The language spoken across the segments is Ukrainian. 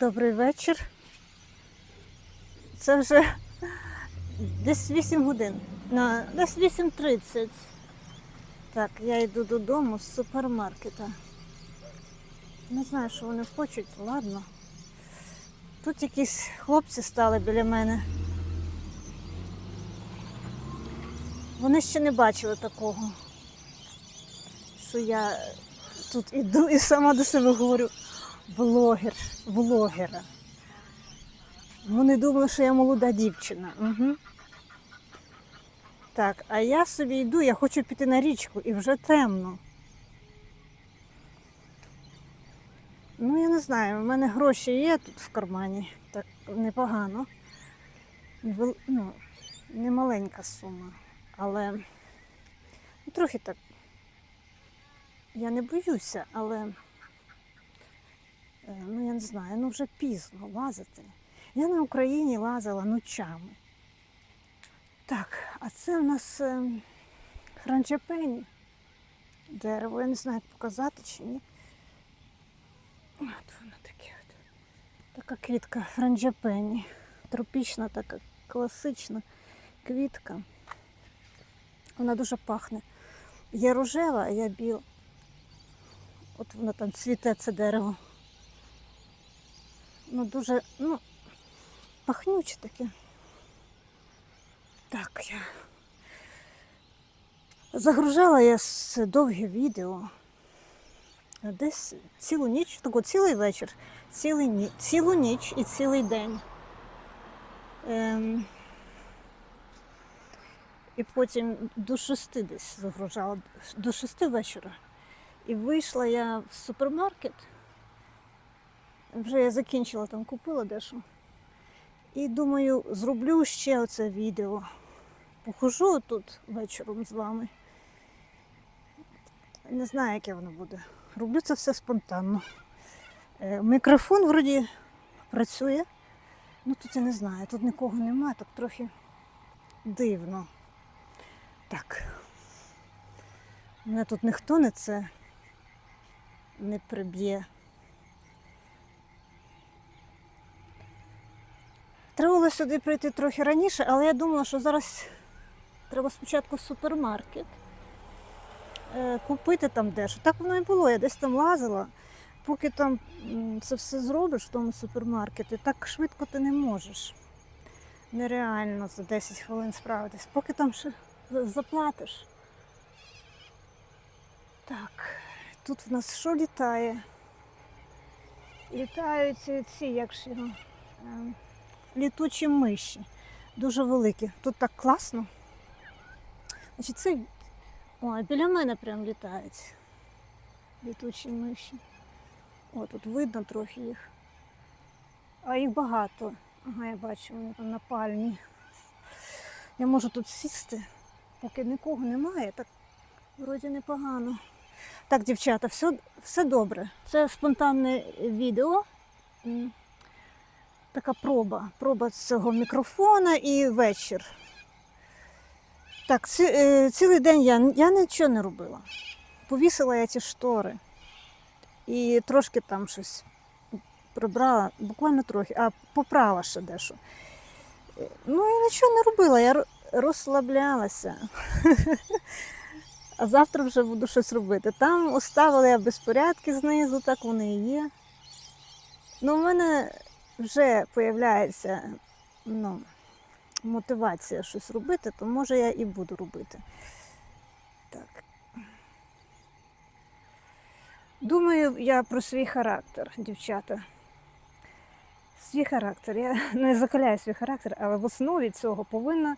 Добрий вечір. Це вже десь 8 годин. На, десь 8.30. Так, я йду додому з супермаркета. Не знаю, що вони хочуть, ладно. Тут якісь хлопці стали біля мене. Вони ще не бачили такого, що я тут іду і сама до себе говорю влогер, влогера. Вони думали, що я молода дівчина. Угу. Так, а я собі йду, я хочу піти на річку і вже темно. Ну, я не знаю, в мене гроші є тут в кармані, так непогано. Невел- Ну, не маленька сума, але ну, трохи так. Я не боюся, але ну я не знаю, ну вже пізно лазити. Я на Україні лазила ночами. Так, а це в нас е, франчепені. Дерево, я не знаю, як показати чи ні. От воно таке от. Така квітка франджапені. Тропічна, така класична квітка. Вона дуже пахне. Є рожева, а я біла. От воно там цвіте це дерево. Ну дуже, ну, пахнюче таке. Так, я загружала я довге відео. Десь цілу ніч, так цілий вечір, цілий ні, цілу ніч і цілий день. Ем, і потім до шести десь загружала, до шести вечора. І вийшла я в супермаркет. Вже я закінчила там, купила дещо. І думаю, зроблю ще оце відео. Похожу тут вечором з вами. Не знаю, яке воно буде. Роблю це все спонтанно. Е, Мікрофон вроді працює. Ну тут я не знаю, тут нікого немає, так трохи дивно. Так. Мене тут ніхто не це не приб'є. Треба було сюди прийти трохи раніше, але я думала, що зараз треба спочатку в супермаркет е, купити там дещо. Так воно і було. Я десь там лазила. Поки там це все зробиш в тому супермаркеті, так швидко ти не можеш. Нереально за 10 хвилин справитись. Поки там ще заплатиш. Так, тут в нас що літає? Літають ці, як ж його, ем, літучі миші. Дуже великі. Тут так класно. Значить, це. Ой, біля мене прям літають. Літучі миші. О, тут видно трохи їх. А їх багато. Ага, я бачу, вони там на пальмі. Я можу тут сісти, поки нікого немає, так вроді непогано. Так, дівчата, все, все добре. Це спонтанне відео. Така проба. Проба цього мікрофона і вечір. Так, ці, е, цілий день я, я нічого не робила. Повісила я ці штори і трошки там щось прибрала, буквально трохи, а попрала ще дещо. Е, Ну і нічого не робила, я розслаблялася. А завтра вже буду щось робити. Там оставила я безпорядки знизу, так вони і є. Ну, в мене вже з'являється ну, мотивація щось робити, то може я і буду робити. Так. Думаю я про свій характер, дівчата. Свій характер. Я не закаляю свій характер, але в основі цього повинна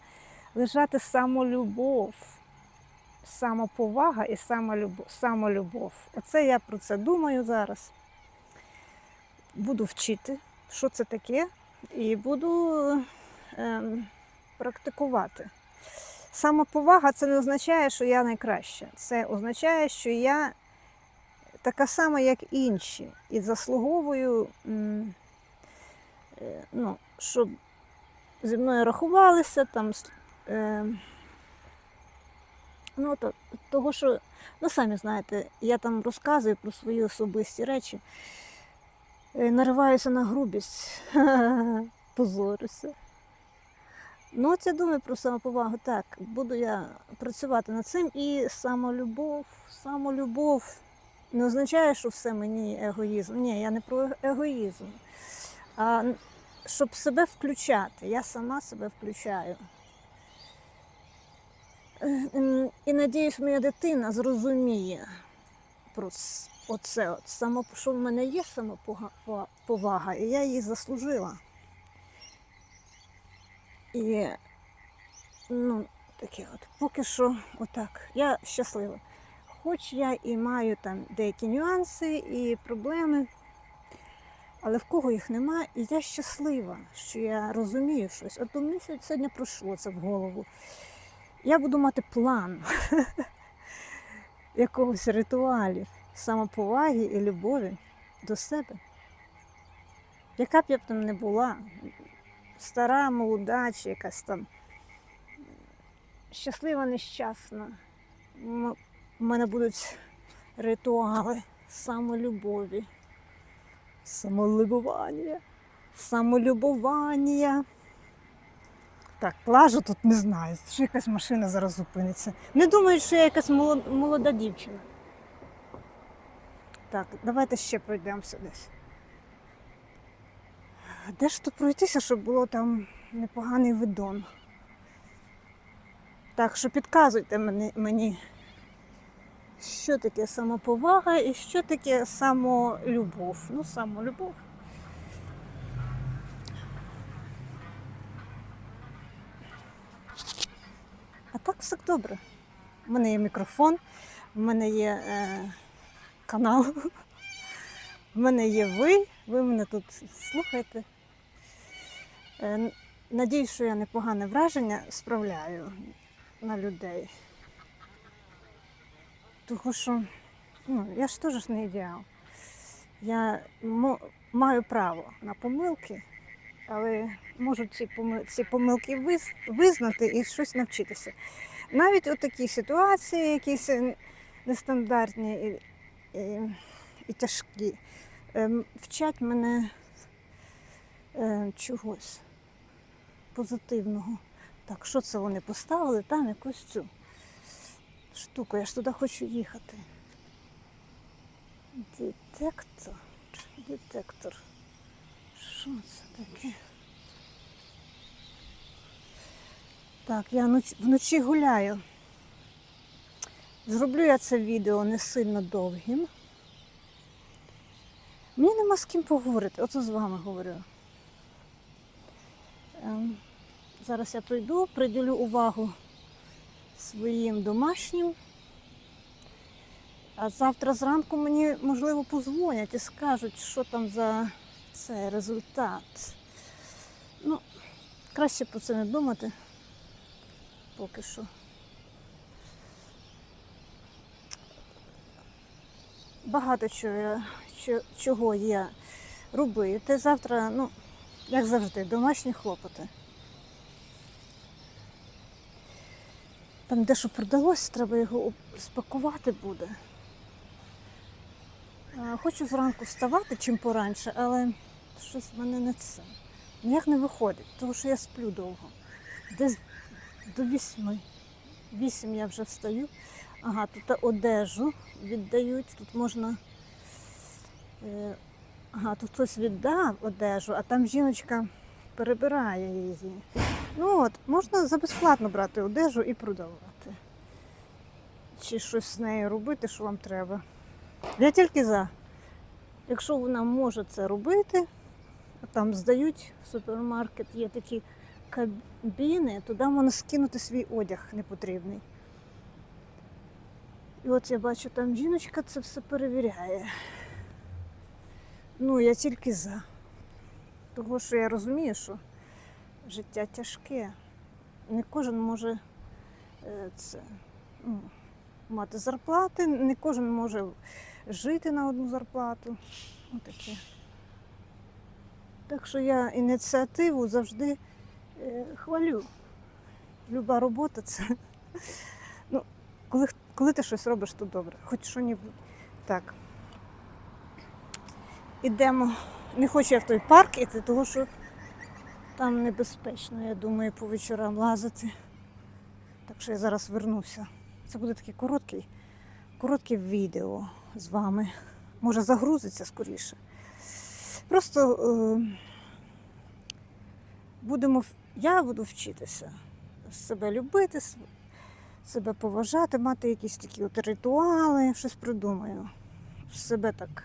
лежати самолюбов, самоповага і самолюбов. самолюбов. Оце я про це думаю зараз. Буду вчити, що це таке, і буду ем, практикувати. Самоповага це не означає, що я найкраща. Це означає, що я така сама, як інші, і заслуговую, м, е, ну, щоб зі мною рахувалися, там, с- е, ну, то, того, що, ну, самі знаєте, я там розказую про свої особисті речі. Е, нариваюся на грубість, позорюся. Ну, я думаю про самоповагу. Так, буду я працювати над цим. І самолюбов, самолюбов не означає, що все мені егоїзм. Ні, я не про егоїзм. А щоб себе включати. Я сама себе включаю. Е, І надіюсь, моя дитина зрозуміє про оце, от, само, що в мене є самоповага, і я її заслужила. І ну, таке от, поки що отак. Я щаслива. Хоч я і маю там деякі нюанси і проблеми, але в кого їх нема, і я щаслива, що я розумію щось. От у мені сьогодні- пройшло це в голову. Я буду мати план якогось ритуалів, самоповаги і любові до себе. Яка б я б там не була, стара, молода чи якась там щаслива, нещасна. У мене будуть ритуали самолюбові, самолюбування, самолюбування. Так, плажу тут не знаю, що якась машина зараз зупиниться. Не думаю, що я якась молода дівчина. Так, давайте ще пройдемося десь. Де ж тут пройтися, щоб було там непоганий видон? Так що підказуйте мені, що таке самоповага і що таке самолюбов. Ну, самолюбов. Так все добре. У мене є мікрофон, в мене є е, канал, в мене є ви, ви мене тут слухаєте. Е, надіюсь, що я непогане враження справляю на людей. Тому що ну, я ж теж не ідеал. Я маю право на помилки, але можу ці, ці помилки визнати і щось навчитися. Навіть у такі ситуації, якісь е, нестандартні і, і, і тяжкі, ем, вчать мене е, чогось позитивного. Так, що це вони поставили? Там якусь цю штуку. Я ж туди хочу їхати. Детектор. Детектор. Що це таке? Так, я вночі гуляю. Зроблю я це відео не сильно довгим. Мені нема з ким поговорити, оце з вами говорю. Ем, зараз я прийду, приділю увагу своїм домашнім. А завтра зранку мені, можливо, позвонять і скажуть, що там за цей результат. Ну, краще про це не думати поки що. Багато чого, я- чо- чого є робити. Завтра, ну, як завжди, домашні хлопоти. Там дещо продалось, треба його спакувати буде. А, Хочу зранку вставати чим пораньше, але щось в мене не це. Ніяк не виходить, тому що я сплю довго. Десь до вісьми. Вісім я вже встаю. Ага, тут одежу віддають, тут можна. Е, ага, тут хтось віддав одежу, а там жіночка перебирає її. Ну от, можна за безплатно брати одежу і продавати. Чи щось з нею робити, що вам треба. Я тільки за. Якщо вона може це робити, там здають в супермаркет, є такі кабіни, туди можна скинути свій одяг непотрібний. І от я бачу, там жіночка це все перевіряє. Ну, я тільки за. Тому що я розумію, що життя тяжке. Не кожен може е, це, ну, мати зарплати, не кожен може жити на одну зарплату. Отаке. Так що я ініціативу завжди е, хвалю. Люба робота це. Ну, коли, коли ти щось робиш, то добре. Хоч що небудь. Так. Ідемо не хочу я в той парк іти, тому що там небезпечно, я думаю, по вечорам лазити. Так що я зараз вернуся. Це буде таке короткий, коротке відео з вами. Може загрузиться скоріше. Просто е, будемо, я буду вчитися себе любити, себе поважати, мати якісь такі от ритуали, щось придумаю. Себе так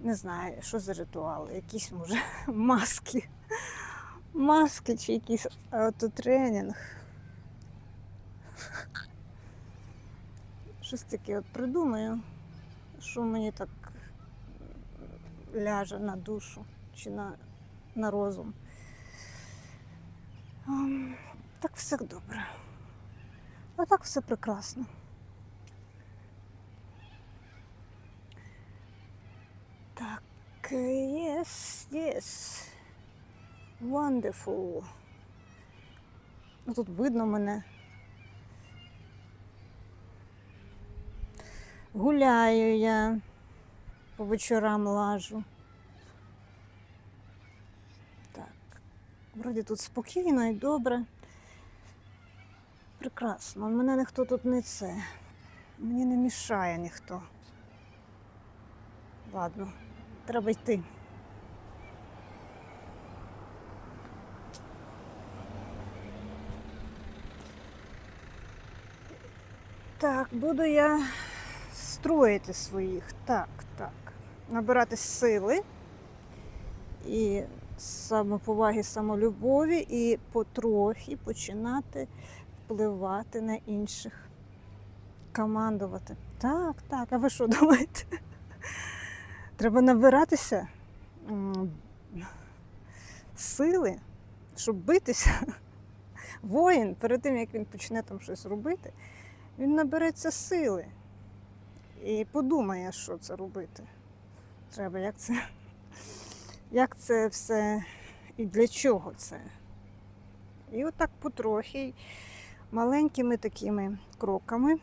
не знаю, що за ритуали, якісь може маски. Маски чи якийсь автотренінг. Щось таке от придумаю, що мені так ляже на душу чи на, на розум. Так все добре. А так все прекрасно. Так, yes, yes. Wonderful. Ну, тут видно мене. Гуляю я, по вечорам лажу. Так, вроді тут спокійно і добре. Прекрасно. Мене ніхто тут не це. Мені не мішає ніхто. Ладно, треба йти. Так, буду я строїти своїх. Так, так. Набирати сили і самоповаги, самолюбові, і потрохи починати впливати на інших. Командувати. Так, так. А ви що думаєте? Треба набиратися сили, щоб битися. Воїн, перед тим як він почне там щось робити, він набереться сили і подумає, що це робити. Треба, як це, як це все і для чого це. І отак потрохи, маленькими такими кроками,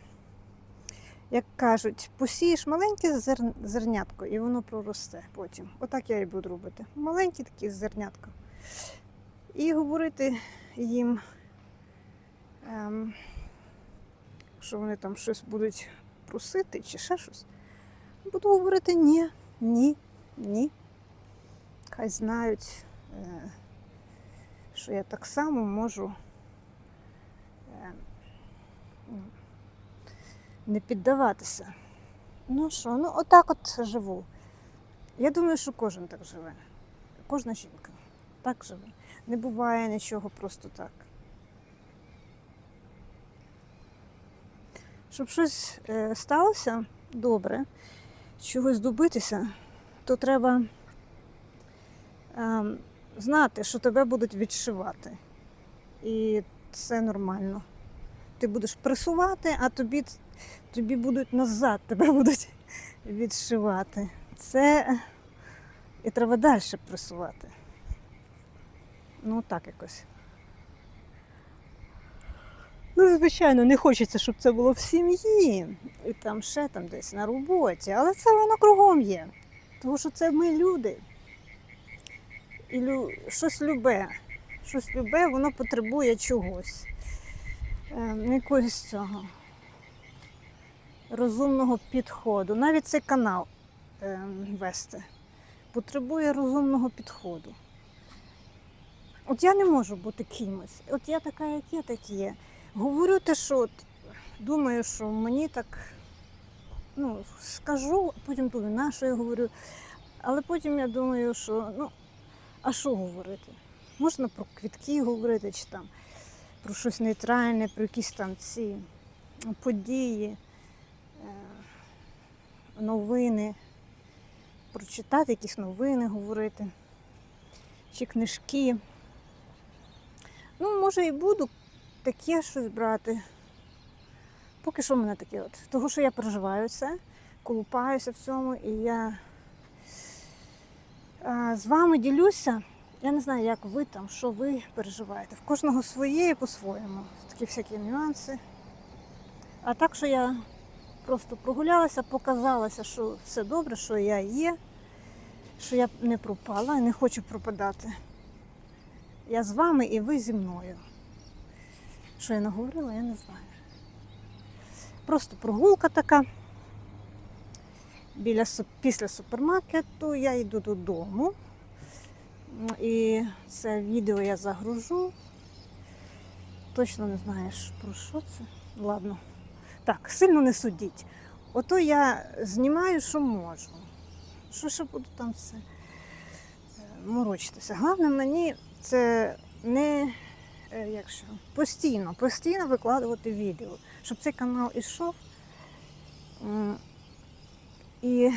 як кажуть, посієш маленьке зер... зернятко, і воно проросте потім. Отак я і буду робити. Маленькі такі зернятка. І говорити їм, ем, що вони там щось будуть просити чи ще щось. Буду говорити ні, ні, ні. Хай знають, е, що я так само можу е, ну, не піддаватися. Ну що, ну отак от живу. Я думаю, що кожен так живе. Кожна жінка так живе. Не буває нічого просто так. Щоб щось е, сталося добре, чогось добитися, то треба ем, знати, що тебе будуть відшивати. І це нормально. Ти будеш пресувати, а тобі, тобі будуть назад, тебе будуть відшивати. Це і треба далі пресувати. Ну, так якось. Ну, звичайно, не хочеться, щоб це було в сім'ї, і там ще там десь на роботі, але це воно кругом є. Тому що це ми люди. І лю... щось любе. Щось любе, воно потребує чогось. Е, якогось цього розумного підходу. Навіть цей канал е, вести потребує розумного підходу. От я не можу бути кимось. От я така, як є, так є. Говорю те, що от, думаю, що мені так ну, скажу, а потім думаю, на що я говорю. Але потім я думаю, що ну, а що говорити? Можна про квітки говорити, чи там про щось нейтральне, про якісь там ці події, е, новини, прочитати якісь новини говорити, чи книжки. Ну, може, і буду таке щось брати. Поки що в мене таке от. Того, що я переживаю це, колупаюся в цьому, і я а, з вами ділюся. Я не знаю, як ви там, що ви переживаєте. В кожного своє і по-своєму. Такі всякі нюанси. А так, що я просто прогулялася, показалася, що все добре, що я є. що я не пропала і не хочу пропадати. Я з вами і ви зі мною. Що я наговорила, я не знаю. Просто прогулка така. Біля, після супермаркету я йду додому. І це відео я загружу. Точно не знаєш про що це. Ладно. Так, сильно не судіть. Ото я знімаю, що можу. Що ще буду там все е, морочитися. Головне мені це не е, як що, постійно, постійно викладувати відео, щоб цей канал ішов. І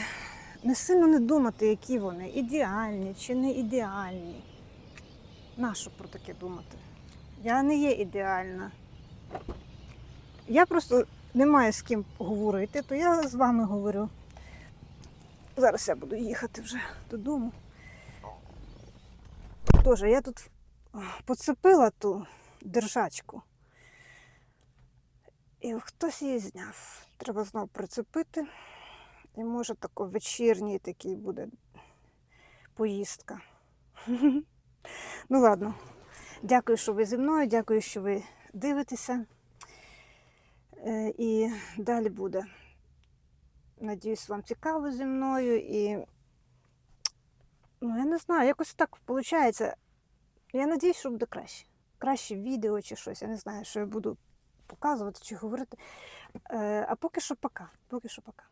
не сильно не думати, які вони, ідеальні чи не ідеальні. Нащо про таке думати? Я не є ідеальна. Я просто не маю з ким говорити, то я з вами говорю. Зараз я буду їхати вже додому. Тож, я тут поцепила ту держачку. І хтось її зняв. Треба знову прицепити. І може тако вечірній такий буде поїздка. Ну ладно. Дякую, що ви зі мною, дякую, що ви дивитеся. Е, І далі буде. Надіюсь, вам цікаво зі мною і. Ну, я не знаю, якось так виходить. Я надіюсь, що буде краще. Краще відео чи щось. Я не знаю, що я буду показувати чи говорити. Е, А поки що пока. Поки що пока.